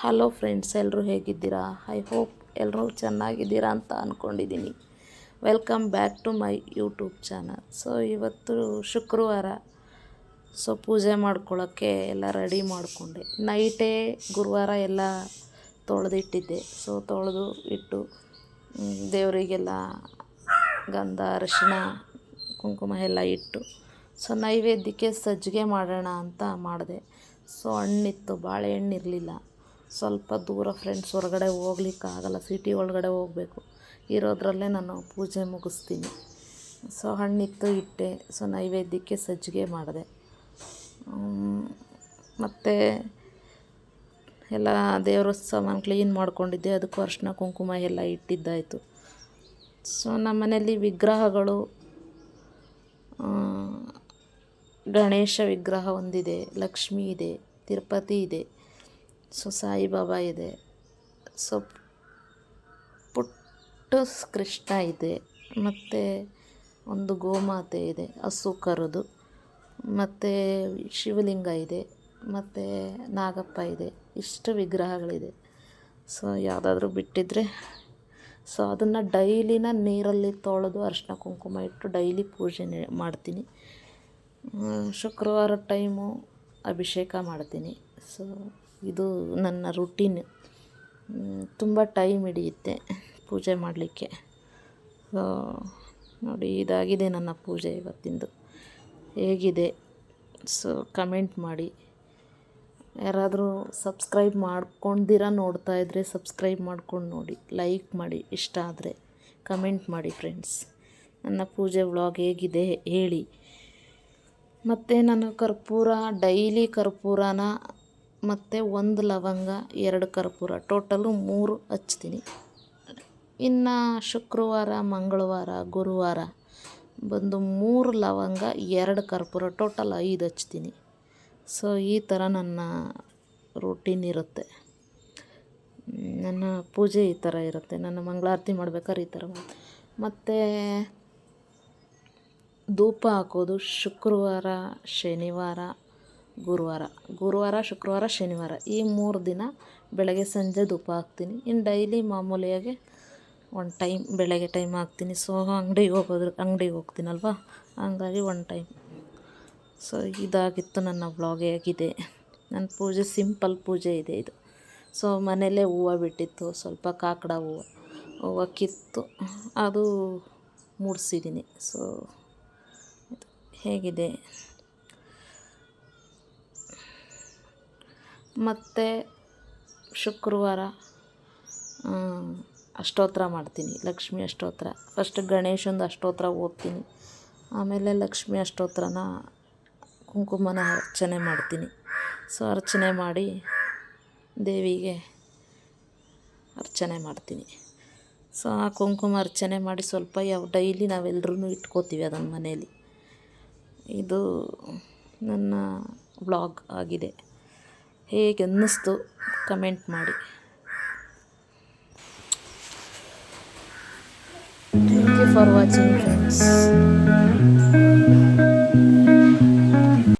Hello friends ಎಲ್ಲರೂ ಹೇಗಿದ್ದೀರಾ? I hope ಎಲ್ಲರೂ ಚೆನ್ನಾಗಿದ್ದೀರಾ ಅಂತ ಅಂದ್ಕೊಂಡಿದ್ದೀನಿ welcome back to my YouTube channel so ಇವತ್ತು ಶುಕ್ರವಾರ. ಸೊ ಪೂಜೆ ಮಾಡ್ಕೊಳ್ಳೋಕ್ಕೆ ಎಲ್ಲ ರೆಡಿ ಮಾಡಿಕೊಂಡೆ. ನೈಟೇ ಗುರುವಾರ ಎಲ್ಲ ತೊಳೆದಿಟ್ಟಿದ್ದೆ. ಸೊ ತೊಳೆದು ಇಟ್ಟು ದೇವರಿಗೆಲ್ಲ ಗಂಧ, ಅರಿಶಿಣ, ಕುಂಕುಮ ಎಲ್ಲ ಇಟ್ಟು ಸೊ ನೈವೇದ್ಯಕ್ಕೆ ಸಜ್ಜಿಗೆ ಮಾಡೋಣ ಅಂತ ಮಾಡಿದೆ. ಸೊ ಹಣ್ಣಿತ್ತು, ಬಾಳೆಹಣ್ಣು ಇರಲಿಲ್ಲ. ಸ್ವಲ್ಪ ದೂರ ಫ್ರೆಂಡ್ಸ್ ಹೊರಗಡೆ ಹೋಗ್ಲಿಕ್ಕಾಗಲ್ಲ ಸಿಟಿ ಒಳಗಡೆ ಹೋಗಬೇಕು. ಇರೋದ್ರಲ್ಲೇ ನಾನು ಪೂಜೆ ಮುಗಿಸ್ತೀನಿ. ಸೊ ಹಣ್ಣಿತ್ತು ಇಟ್ಟೆ ಸೊ ನೈವೇದ್ಯಕ್ಕೆ ಸಜ್ಜಿಗೆ ಮಾಡಿದೆ. ಮತ್ತು ಎಲ್ಲ ದೇವರ ಸಾಮಾನು ಕ್ಲೀನ್ ಮಾಡ್ಕೊಂಡಿದ್ದೆ. ಅದಕ್ಕೂ ಅರಿಶಿನ, ಕುಂಕುಮ ಎಲ್ಲ ಇಟ್ಟಿದ್ದಾಯಿತು. ಸೊ ನಮ್ಮ ಮನೆಯಲ್ಲಿ ವಿಗ್ರಹಗಳು ಗಣೇಶ ವಿಗ್ರಹ ಒಂದಿದೆ, ಲಕ್ಷ್ಮಿ ಇದೆ, ತಿರುಪತಿ ಇದೆ. ಸೊ ಸಾಯಿಬಾಬಾ ಇದೆ. ಸೊ ಪುಟ್ಟ ಕೃಷ್ಣ ಇದೆ. ಮತ್ತು ಒಂದು ಗೋಮಾತೆ ಇದೆ ಹಸು ಕರುದು ಮತ್ತು ಶಿವಲಿಂಗ ಇದೆ, ಮತ್ತು ನಾಗಪ್ಪ ಇದೆ. ಇಷ್ಟು ವಿಗ್ರಹಗಳಿದೆ. ಸೊ, ಯಾವುದಾದ್ರೂ ಬಿಟ್ಟಿದ್ದರೆ ಸೊ, ಅದನ್ನು ಡೈಲಿನ ನೀರಲ್ಲಿ ತೊಳೆದು ಅರಿಶಿನ ಕುಂಕುಮ ಇಟ್ಟು ಡೈಲಿ ಪೂಜೆ ಮಾಡ್ತೀನಿ. ಶುಕ್ರವಾರ ಟೈಮು ಅಭಿಷೇಕ ಮಾಡ್ತೀನಿ. ಸೊ ಇದು ನನ್ನ ರುಟೀನ್. ತುಂಬ ಟೈಮ್ ಹಿಡಿಯುತ್ತೆ ಪೂಜೆ ಮಾಡಲಿಕ್ಕೆ. ಸೊ, ನೋಡಿ, ಇದಾಗಿದೆ ನನ್ನ ಪೂಜೆ ಇವತ್ತಿಂದು. ಹೇಗಿದೆ? ಸೊ ಕಮೆಂಟ್ ಮಾಡಿ. ಯಾರಾದರೂ ಸಬ್ಸ್ಕ್ರೈಬ್ ಮಾಡ್ಕೊಂಡಿರ ನೋಡ್ತಾ ಇದ್ದರೆ ಸಬ್ಸ್ಕ್ರೈಬ್ ಮಾಡ್ಕೊಂಡು ನೋಡಿ. ಲೈಕ್ ಮಾಡಿ, ಇಷ್ಟ ಆದರೆ ಕಮೆಂಟ್ ಮಾಡಿ ಫ್ರೆಂಡ್ಸ್ ನನ್ನ ಪೂಜೆ ವ್ಲಾಗ್ ಹೇಗಿದೆ ಹೇಳಿ. ಮತ್ತು ನಾನು ಕರ್ಪೂರ ಡೈಲಿ ಕರ್ಪೂರನ ಮತ್ತು ಒಂದು ಲವಂಗ, ಎರಡು ಕರ್ಪೂರ. ಟೋಟಲು ಮೂರು ಹಚ್ತೀನಿ. ಇನ್ನು ಶುಕ್ರವಾರ, ಮಂಗಳವಾರ, ಗುರುವಾರ ಬಂದು ಮೂರು ಲವಂಗ, ಎರಡು ಕರ್ಪೂರ, ಟೋಟಲ್ ಐದು ಹಚ್ತೀನಿ. ಸೊ ಈ ಥರ ನನ್ನ ರೂಟೀನ್ ಇರುತ್ತೆ. ನನ್ನ ಪೂಜೆ ಈ ಥರ ಇರುತ್ತೆ. ನನ್ನ ಮಂಗಳಾರತಿ ಮಾಡ್ಬೇಕಾದ್ರೆ ಈ ಥರ ಮತ್ತು ಧೂಪ ಹಾಕೋದು ಶುಕ್ರವಾರ, ಶನಿವಾರ ಗುರುವಾರ ಗುರುವಾರ, ಶುಕ್ರವಾರ, ಶನಿವಾರ. ಈ ಮೂರು ದಿನ ಬೆಳಗ್ಗೆ ಸಂಜೆ ಧೂಪ ಹಾಕ್ತೀನಿ. ಇನ್ನು ಡೈಲಿ ಮಾಮೂಲಿಯಾಗಿ ಒಂದು ಟೈಮ್ ಬೆಳಗ್ಗೆ ಟೈಮ್ ಹಾಕ್ತೀನಿ. ಸೊ ಅಂಗಡಿಗೆ ಹೋಗೋದ್ರ, ಅಂಗಡಿಗೆ ಹೋಗ್ತೀನಲ್ವ? ಹಂಗಾಗಿ ಒಂದು ಟೈಮ್. ಸೊ ಇದಾಗಿತ್ತು ನನ್ನ ವ್ಲಾಗ್ ಆಗಿದೆ ನನ್ನ ಪೂಜೆ, ಸಿಂಪಲ್ ಪೂಜೆ ಇದೆ ಇದು. ಸೊ ಮನೆಯಲ್ಲೇ ಹೂವು ಬಿಟ್ಟಿತ್ತು. ಸ್ವಲ್ಪ ಕಾಕಡ ಹೂವು ಹೂವು ಕಿತ್ತು. ಅದು ಮೂಡಿಸಿದ್ದೀನಿ ಸೊ ಹೇಗಿದೆ? ಮತ್ತು ಶುಕ್ರವಾರ ಅಷ್ಟೋತ್ರ ಮಾಡ್ತೀನಿ. ಲಕ್ಷ್ಮಿ ಅಷ್ಟೋತ್ರ. ಫಸ್ಟ್ ಗಣೇಶಂದು ಅಷ್ಟೋತ್ರ ಓದ್ತೀನಿ. ಆಮೇಲೆ ಲಕ್ಷ್ಮಿ ಅಷ್ಟೋತ್ರನ ಕುಂಕುಮನ ಅರ್ಚನೆ ಮಾಡ್ತೀನಿ. ಸೊ ಅರ್ಚನೆ ಮಾಡಿ ದೇವಿಗೆ ಅರ್ಚನೆ ಮಾಡ್ತೀನಿ. ಸೊ ಆ ಕುಂಕುಮ ಅರ್ಚನೆ ಮಾಡಿ ಸ್ವಲ್ಪ ಯಾವ ಡೈಲಿ ನಾವೆಲ್ಲರೂ ಇಟ್ಕೋತೀವಿ ಅದನ್ನು ಮನೇಲಿ. ಇದು ನನ್ನ ಬ್ಲಾಗ್ ಆಗಿದೆ. ಹೇಗೆ ಅನ್ನಿಸ್ತು ಕಮೆಂಟ್ ಮಾಡಿ. Thank you for watching friends